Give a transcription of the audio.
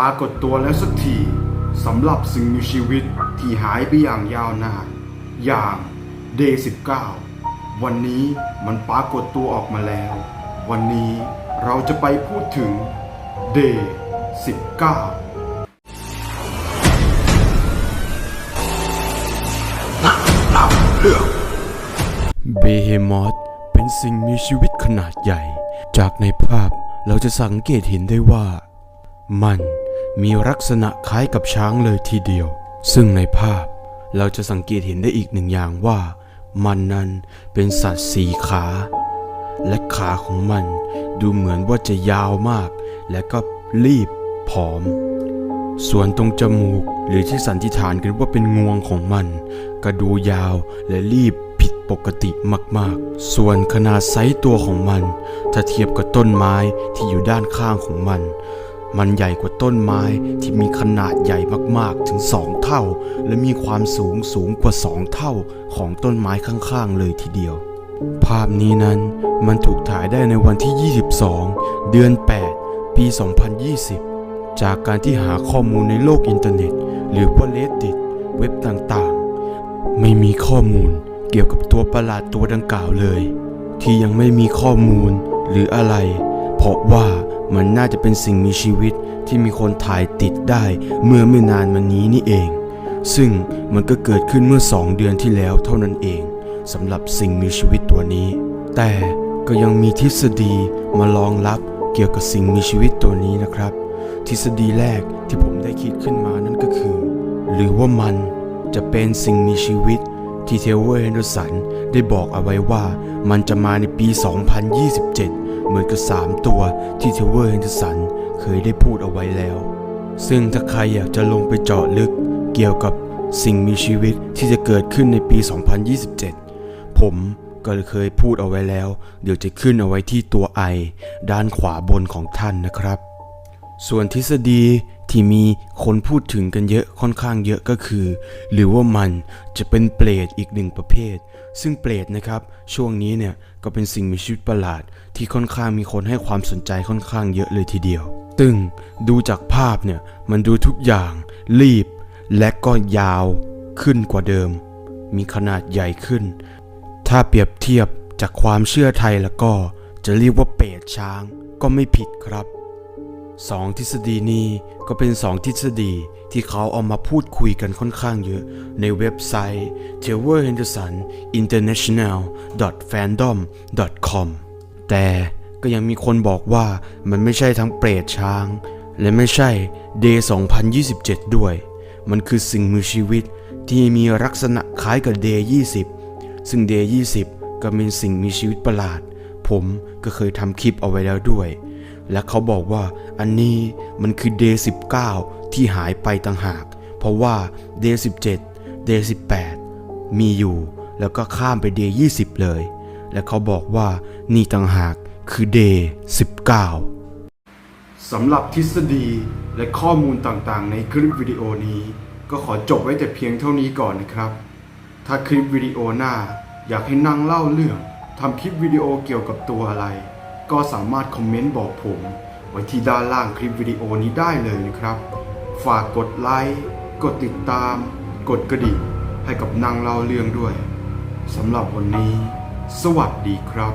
ปรากฏตัวแล้วสักทีสำหรับสิ่งมีชีวิตที่หายไปอย่างยาวนาน อย่าง Day 19 วันนี้มันปรากฏตัวออกมาแล้ว วันนี้เราจะไปพูดถึง Day 19เรื่องเบเฮมอธเป็นสิ่งมีชีวิตขนาดใหญ่ จากในภาพเราจะสังเกตเห็นได้ว่า มัน มีลักษณะคล้ายกับช้างเลยทีเดียว ซึ่งในภาพเราจะสังเกตเห็นได้อีกหนึ่งอย่างว่า มันนั้นเป็นสัตว์สีขา และขาของมันดูเหมือนว่าจะยาวมาก และก็รีบผอม ส่วนตรงจมูกหรือที่สันนิษฐานกันว่าเป็นงวงของมัน ก็ดูยาวและรีบผิดปกติมากๆ ส่วนขนาดไซส์ตัวของมัน ถ้าเทียบกับต้นไม้ที่อยู่ด้านข้างของมัน มันใหญ่กว่าต้นไม้ที่มีขนาดใหญ่มากๆถึงสองเท่า และมีความสูงสูงกว่าสองเท่าของต้นไม้ข้างๆ เลยทีเดียว ภาพนี้นั้นมันถูกถ่ายได้ในวันที่ 22 เดือน 8 ปี 2020 จากการที่หาข้อมูลในโลกอินเทอร์เน็ต หรือว่า Reddit เว็บต่างๆ ไม่มีข้อมูลเกี่ยวกับตัวประหลาดตัวดังกล่าวเลย ที่ยังไม่มีข้อมูลหรืออะไร เพราะว่า มันน่าจะเป็นสิ่งมีชีวิตที่มีคนถ่ายติดได้เมื่อไม่นานมานี้นี่เอง ซึ่งมันก็เกิดขึ้นเมื่อสองเดือนที่แล้วเท่านั้นเองสำหรับสิ่งมีชีวิตตัวนี้ แต่ก็ยังมีทฤษฎีมารองรับเกี่ยวกับสิ่งมีชีวิตตัวนี้นะครับ ทฤษฎีแรกที่ผมได้คิดขึ้นมานั่นก็คือ หรือว่ามันจะเป็นสิ่งมีชีวิตที่เทเวอร์เฮนเดอร์สันได้บอกเอาไว้ว่ามันจะมาในปี 2027 เหมือนกับ 3 ตัวที่เทเวอร์เฮนเดอร์สันเคยได้พูดเอาไว้แล้ว ซึ่งถ้าใครอยากจะลงไปเจาะลึกเกี่ยวกับสิ่งมีชีวิตที่จะเกิดขึ้นในปี 2027 ผมก็เคยพูดเอาไว้แล้ว เดี๋ยวจะขึ้นเอาไว้ที่ตัวไอด้านขวาบนของท่านนะครับ ส่วนทฤษฎี ที่มีคนพูดถึงกันเยอะค่อนข้างเยอะก็คือ หรือว่ามันจะเป็นเปรตอีกหนึ่งประเภท ซึ่งเปรตนะครับ ช่วงนี้เนี่ยก็เป็นสิ่งมีชีวิตประหลาด ที่ค่อนข้างมีคนให้ความสนใจค่อนข้างเยอะเลยทีเดียวซึ่งดูจากภาพเนี่ยมันดูทุกอย่าง รีบ และก็ยาวขึ้นกว่าเดิม มีขนาดใหญ่ขึ้น ถ้าเปรียบเทียบจากความเชื่อไทยแล้วก็จะเรียกว่าเปรตช้างก็ไม่ผิดครับ สองทฤษฎีนี้ก็เป็นสองทฤษฎีที่เขาเอามาพูดคุยกันค่อนข้างเยอะ ในเว็บไซต์ t e w e r Henderson International Fandom com แต่ก็ยังมีคนบอกว่ามันไม่ใช่ทั้งเปรตช้าง และไม่ใช่ Day 2027 ด้วย มันคือสิ่งมีชีวิตที่มีลักษณะคล้ายกับ Day 20 ซึ่ง Day 20 ก็เป็นสิ่งมีชีวิตประหลาด ผมก็เคยทำคลิปเอาไว้แล้วด้วย และเขาบอกว่าอันนี้มันคือ Day 19ที่หายไปต่างหาก เพราะว่า Day 17 Day 18มีอยู่แล้วก็ข้ามไป Day 20เลย และเขาบอกว่านี่ต่างหากคือ Day 19สำหรับทฤษฎีและข้อมูลต่างๆ ในคลิปวิดีโอนี้ ก็ขอจบไว้แต่เพียงเท่านี้ก่อนนะครับ ถ้าคลิปวิดีโอหน้าอยากให้นั่งเล่าเรื่องทำคลิปวิดีโอเกี่ยวกับตัวอะไร ก็สามารถคอมเมนต์บอกผม ไว้ที่ด้านล่างคลิปวิดีโอนี้ได้เลยนะครับ ฝากกดไลค์กดติดตาม กดกระดิ่งให้กับนางเล่าเรื่องด้วยสำหรับวันนี้ สวัสดีครับ